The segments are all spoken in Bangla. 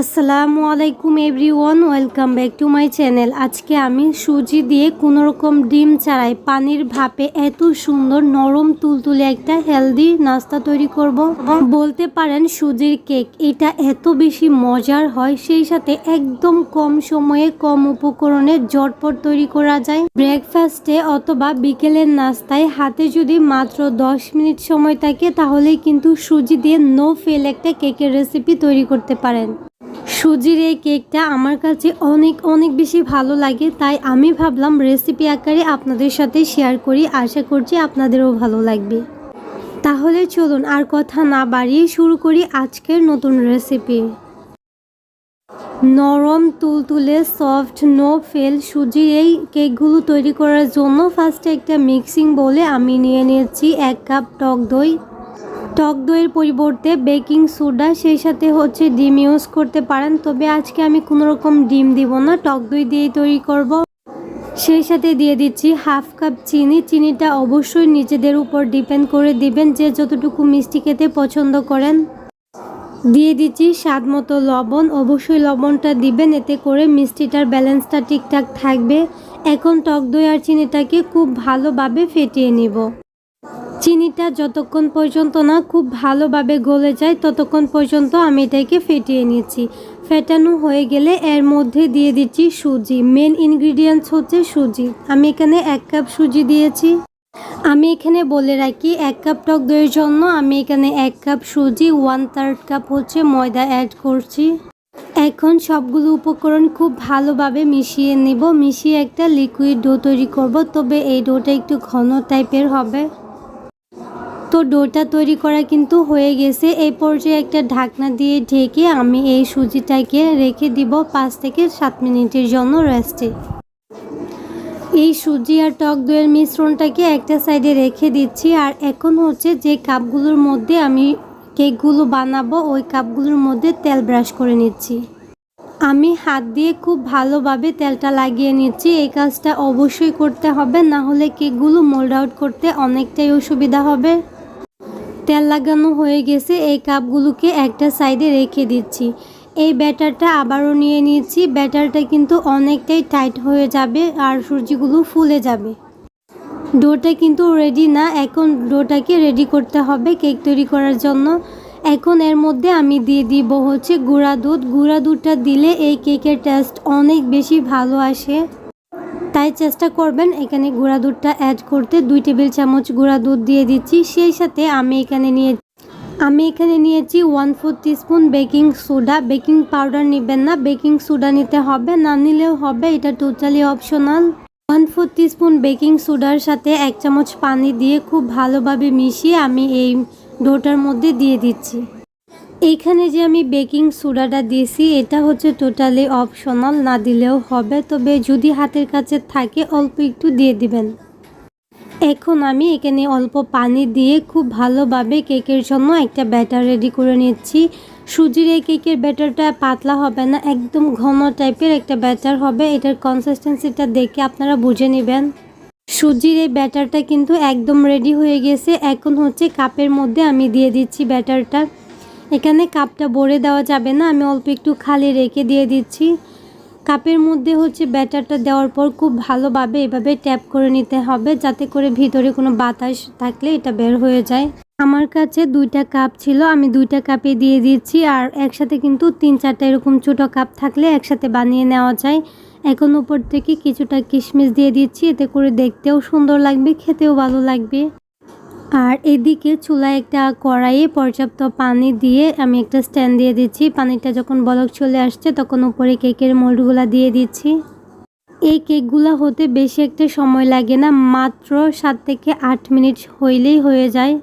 আসসালামু আলাইকুম everyone, welcome back to my channel. আজকে আমি সুজি দিয়ে কোনো রকম ডিম ছাড়াই পানির ভাপে এত সুন্দর নরম তুলতুলে একটা হেলদি নাস্তা তৈরি করব। বলতে পারেন সুজির কেক, এটা এত বেশি মজার হয়, সেই সাথে একদম কম সময়ে কম উপকরণে জটপট তৈরি করা যায়। ব্রেকফাস্টে অথবা বিকেলের নাস্তায় হাতে যদি মাত্র 10 মিনিট সময় থাকে, তাহলেই কিন্তু সুজি দিয়ে নো ফেল একটা কেকের রেসিপি তৈরি করতে পারেন। সুজির এই কেকটা আমার কাছে অনেক অনেক বেশি ভালো লাগে, তাই আমি ভাবলাম রেসিপি আকারে আপনাদের সাথে শেয়ার করি, আশা করছি আপনাদেরও ভালো লাগবে। তাহলে চলুন আর কথা না বাড়িয়ে শুরু করি আজকের নতুন রেসিপি নরম, তুলতুলে সফট নো ফেল সুজির এই কেকগুলো তৈরি করার জন্য ফার্স্টে একটা মিক্সিং বলে আমি নিয়ে নিয়েছি এক কাপ টক দই। টক দইয়ের পরিবর্তে বেকিং সোডা, সেই সাথে হচ্ছে ডিম ইউজ করতে পারেন। তবে আজকে আমি কোনো রকম ডিম দিব না, টক দই দিয়েই তৈরি করব। সেই সাথে দিয়ে দিচ্ছি হাফ কাপ চিনি। চিনিটা অবশ্যই নিজেদের উপর ডিপেন্ড করে দিবেন যে যতটুকু মিষ্টি খেতে পছন্দ করেন। দিয়ে দিচ্ছি স্বাদ মতো লবণ। অবশ্যই লবণটা দিবেন, এতে করে মিষ্টিটার ব্যালেন্সটা ঠিকঠাক থাকবে। এখন টক দই আর চিনিটাকে খুব ভালোভাবে ফেটিয়ে নিব। চিনিটা যতক্ষণ পর্যন্ত না খুব ভালোভাবে গলে যায়, ততক্ষণ পর্যন্ত আমি এটাকে ফেটিয়ে নিচ্ছি। ফেটানো হয়ে গেলে এর মধ্যে দিয়ে দিচ্ছি সুজি। মেন ইনগ্রিডিয়েন্টস হচ্ছে সুজি। আমি এখানে এক কাপ সুজি দিয়েছি। আমি এখানে বলে রাখি, এক কাপ টক দইয়ের জন্য আমি এখানে এক কাপ সুজি ওয়ান থার্ড কাপ হচ্ছে ময়দা অ্যাড করছি। এখন সবগুলো উপকরণ খুব ভালোভাবে মিশিয়ে নেব। মিশিয়ে একটা লিকুইড ডো তৈরি করব, তবে এই ডোটা একটু ঘন টাইপের হবে। তো ডোটা তৈরি করা কিন্তু হয়ে গেছে। এই পর্যায়ে একটা ঢাকনা দিয়ে ঢেকে আমি এই সুজিটাকে রেখে দিব পাঁচ থেকে সাত মিনিটের জন্য রেস্টে। এই সুজি আর টক দইয়ের মিশ্রণটাকে একটা সাইডে রেখে দিচ্ছি আর এখন হচ্ছে যে কাপগুলোর মধ্যে আমি কেকগুলো বানাবো, ওই কাপগুলোর মধ্যে তেল ব্রাশ করে নিচ্ছি। আমি হাত দিয়ে খুব ভালোভাবে তেলটা লাগিয়ে নিচ্ছি। এই কাজটা অবশ্যই করতে হবে, না হলে কেকগুলো মোল্ড আউট করতে অনেকটাই অসুবিধা হবে। তেল লাগানো হয়ে গেছে, এই কাপগুলোকে একটা সাইডে রেখে দিচ্ছি। এই ব্যাটারটা আবারও নিয়ে নিয়েছি ব্যাটারটা কিন্তু অনেকটাই টাইট হয়ে যাবে আর সূর্যগুলো ফুলে যাবে। ডোটা কিন্তু রেডি না, এখন ডোটাকে রেডি করতে হবে কেক তৈরি করার জন্য। এখন এর মধ্যে আমি দিয়ে দিব হচ্ছে গুঁড়া দুধ। গুঁড়া দুধটা দিলে এই কেকের টেস্ট অনেক বেশি ভালো আসে। তাই চেষ্টা করবেন এখানে গুঁড়া দুধটা অ্যাড করতে। দুই টেবিল চামচ গুঁড়া দুধ দিয়ে দিচ্ছি। সেই সাথে আমি এখানে নিয়ে আমি এখানে নিয়েছি one four teaspoon baking soda baking powder নেবেন না। বেকিং সোডা নিতে হবে। না নিলেও হবে। এটা totally optional one four teaspoon baking সোডার সাথে এক চামচ পানি দিয়ে খুব ভালোভাবে মিশিয়ে আমি এই ডোটার মধ্যে দিয়ে দিচ্ছি। এইখানে যে আমি বেকিং সোডাটা দিয়েছি, এটা হচ্ছে টোটালি অপশনাল না দিলেও হবে। তবে যদি হাতের কাছে থাকে, অল্প একটু দিয়ে দিবেন। এখন আমি এখানে অল্প পানি দিয়ে খুব ভালোভাবে কেকের জন্য একটা ব্যাটার রেডি করে নিচ্ছি। সুজির এই কেকের ব্যাটারটা পাতলা হবে না, একদম ঘন টাইপের একটা ব্যাটার হবে। এটার কনসিস্টেন্সিটা দেখে আপনারা বুঝে নেবেন। সুজির এই ব্যাটারটা কিন্তু একদম রেডি হয়ে গেছে। এখন হচ্ছে কাপের মধ্যে আমি দিয়ে দিচ্ছি ব্যাটারটা। এখানে কাপটা ভরে দেওয়া যাবে না, আমি অল্প একটু খালি রেখে দিয়ে দিচ্ছি। কাপের মধ্যে হচ্ছে ব্যাটারটা দেওয়ার পর খুব ভালোভাবে এভাবে ট্যাপ করে নিতে হবে, যাতে করে ভিতরে কোনো বাতাস থাকলে এটা বের হয়ে যায়। আমার কাছে দুইটা কাপ ছিল, আমি দুইটা কাপে দিয়ে দিচ্ছি, আর একসাথে কিন্তু তিন চারটা এরকম ছোটো কাপ থাকলে একসাথে বানিয়ে নেওয়া যায়। এখন উপর থেকে কিছুটা কিশমিশ দিয়ে দিচ্ছি, এতে করে দেখতেও সুন্দর লাগবে, খেতেও ভালো লাগবে। আর এদিকে চুলায় একটা কড়াইয়ে পর্যাপ্ত পানি দিয়ে আমি একটা স্ট্যান্ড দিয়ে দিচ্ছি। পানিটা যখন বলক চলে আসছে, তখন উপরে কেকের মোল্ডগুলা দিয়ে দিচ্ছি। এই কেকগুলো হতে বেশি একটা সময় লাগে না, মাত্র সাত থেকে আট মিনিট হইলেই হয়ে যায়।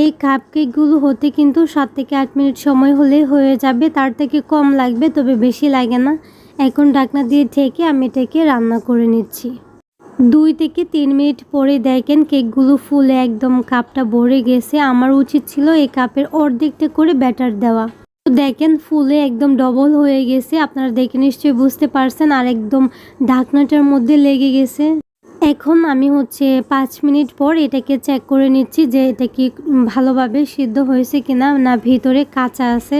এই কাপ কেকগুলো হতে কিন্তু সাত থেকে আট মিনিট সময় হলেই হয়ে যাবে, তার থেকে কম লাগবে, তবে বেশি লাগে না। এখন ঢাকনা দিয়ে ঢেকে আমি এটাকে রান্না করে নিচ্ছি। দুই থেকে তিন মিনিট পরে দেখেন কেকগুলো ফুলে একদম কাপটা ভরে গেছে। আমার উচিত ছিল এই কাপের অর্ধেকটা করে ব্যাটার দেওয়া। তো দেখেন ফুলে একদম ডবল হয়ে গেছে। আপনারা দেখে নিশ্চয়ই বুঝতে পারছেন আর একদম ঢাকনাটার মধ্যে লেগে গেছে। এখন আমি হচ্ছে পাঁচ মিনিট পর এটাকে চেক করে নিচ্ছি যে এটা কি ভালোভাবে সিদ্ধ হয়েছে কিনা না ভিতরে কাঁচা আছে।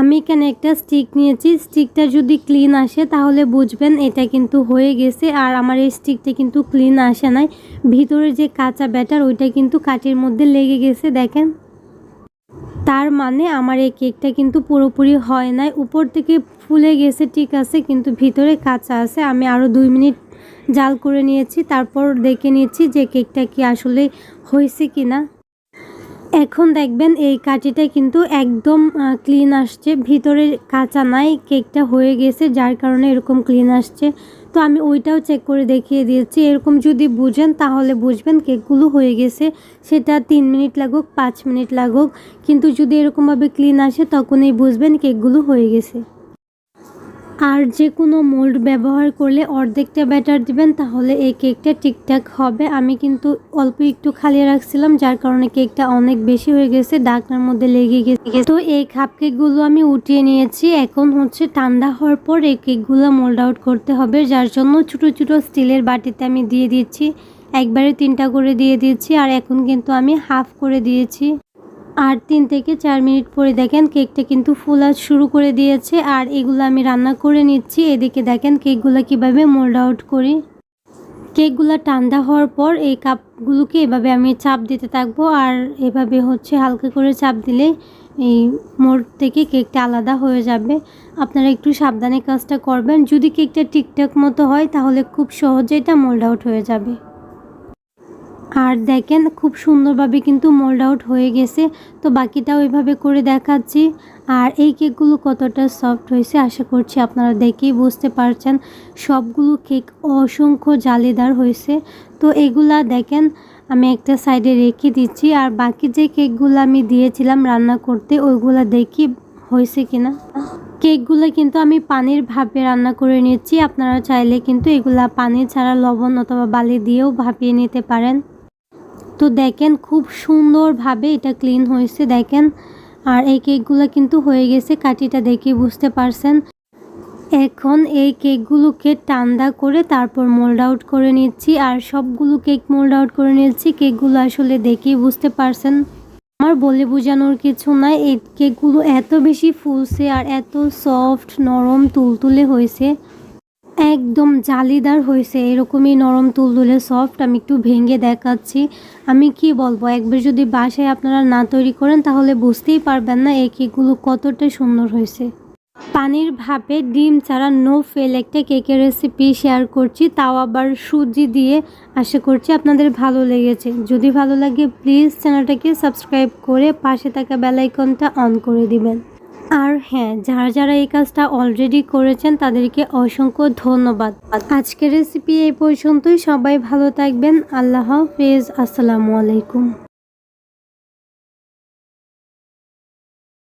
আমি এখানে একটা স্টিক নিয়েছি। স্টিকটা যদি ক্লিন আসে, তাহলে বুঝবেন এটা কিন্তু হয়ে গেছে আর আমার এই স্টিকটা কিন্তু ক্লিন আসে নাই। ভিতরে যে কাঁচা ব্যাটার ওইটা কিন্তু কাঠের মধ্যে লেগে গেছে, দেখেন। তার মানে আমার এই কেকটা কিন্তু পুরোপুরি হয় নাই। উপর থেকে ফুলে গেছে, ঠিক আছে, কিন্তু ভিতরে কাঁচা আছে। আমি আরও দুই মিনিট জাল করে নিয়েছি, তারপর দেখে নিয়েছি যে কেকটা কি আসলে হয়েছে কি না এখন দেখবেন এই কাঠিটা কিন্তু একদম ক্লিন আসছে। ভিতরে কাঁচা নাই, কেকটা হয়ে গেছে, যার কারণে এরকম ক্লিন আসছে। তো আমি ওইটাও চেক করে দেখিয়ে দিয়েছি। এরকম যদি বুঝেন, তাহলে বুঝবেন কেকগুলো হয়ে গেছে। সেটা তিন মিনিট লাগুক, পাঁচ মিনিট লাগুক। কিন্তু যদি এরকমভাবে ক্লিন আসে, তখনই বুঝবেন কেকগুলো হয়ে গেছে। আর যে কোনো মোল্ড ব্যবহার করলে অর্ধেকটা ব্যাটার দিবেন, তাহলে এই কেকটা ঠিকঠাক হবে। আমি কিন্তু অল্প একটু খালি রাখছিলাম, যার কারণে কেকটা অনেক বেশি হয়ে গেছে, ডাকনার মধ্যে লেগে গেছে। তো এই কাপ কেকগুলো আমি উঠিয়ে নিয়েছি। এখন হচ্ছে ঠান্ডা হওয়ার পর এই কেকগুলো মোল্ড আউট করতে হবে, যার জন্য ছোটো ছোটো স্টিলের বাটিতে আমি দিয়ে দিচ্ছি। একবারে তিনটা করে দিয়ে দিয়েছি আর এখন কিন্তু আমি হাফ করে দিয়েছি। আর তিন থেকে চার মিনিট পরে দেখেন কেকটা কিন্তু ফুলা শুরু করে দিয়েছে, আর এগুলো আমি রান্না করে নিচ্ছি। এদিকে দেখেন কেকগুলো কীভাবে মোল্ড আউট করি। কেকগুলো ঠান্ডা হওয়ার পর এই কাপগুলোকে এভাবে আমি চাপ দিতে থাকব, আর এভাবে হচ্ছে হালকা করে চাপ দিলে এই মোড় থেকে কেকটা আলাদা হয়ে যাবে। আপনারা একটু সাবধানে কাজটা করবেন। যদি কেকটা ঠিকঠাক মতো হয়, তাহলে খুব সহজে এটা মোল্ড আউট হয়ে যাবে। আর দেখেন খুব সুন্দরভাবে কিন্তু মোল্ড আউট হয়ে গেছে। তো বাকিটাও এভাবে করে দেখাচ্ছি। আর এই কেকগুলো কতটা সফট হয়েছে আশা করছি আপনারা দেখেই বুঝতে পারছেন। সবগুলো কেক অসংখ্য জালিদার হয়েছে। তো এগুলা দেখেন, আমি একটা সাইডে রেখে দিচ্ছি। আর বাকি যে কেকগুলো আমি দিয়েছিলাম রান্না করতে, ওইগুলা দেখি হয়েছে কিনা। কেকগুলো কিন্তু আমি পানির ভাপে রান্না করে নিচ্ছি। আপনারা চাইলে কিন্তু এগুলা পানি ছাড়া লবণ অথবা বালি দিয়েও ভাপিয়ে নিতে পারেন। তো দেখেন খুব সুন্দরভাবে এটা ক্লিন হয়েছে, দেখেন। আর এই কেকগুলো কিন্তু হয়ে গেছে কাঠিটা দেখে বুঝতে পারছেন। এখন এই কেকগুলোকে ঠান্ডা করে তারপর মোল্ড আউট করে নিচ্ছি, আর সবগুলো কেক মোল্ড আউট করে নিচ্ছি, কেকগুলো আসলে দেখেই বুঝতে পারছেন। আমার বলে বোঝানোর কিছু নাই, এই কেকগুলো এত বেশি ফুলছে আর এত সফট নরম, তুলতুলে হয়েছে। একদম জালিদার হয়েছে, এরকমই নরম তুলতুলে সফট আমি একটু ভেঙে দেখাচ্ছি। আমি কি বলব, একবার যদি বাসায় আপনারা না তৈরি করেন, তাহলে বুঝতেই পারবেন না এই কেকগুলো কতটা সুন্দর হয়েছে। পানির ভাপে ডিম ছাড়া নো ফেল একটা কেকের রেসিপি শেয়ার করছি, তাও আবার সুজি দিয়ে। আশা করছি আপনাদের ভালো লেগেছে। যদি ভালো লাগে প্লিজ চ্যানেলটাকে সাবস্ক্রাইব করে পাশে থাকা বেলাইকনটা অন করে দিবেন। আর হ্যাঁ যারা যারা এই কাজটা অলরেডি করেছেন, তাদেরকে অসংখ্য ধন্যবাদ। আজকের রেসিপি এই পর্যন্তই। সবাই ভালো থাকবেন। আল্লাহ হাফেজ। আসসালামু আলাইকুম।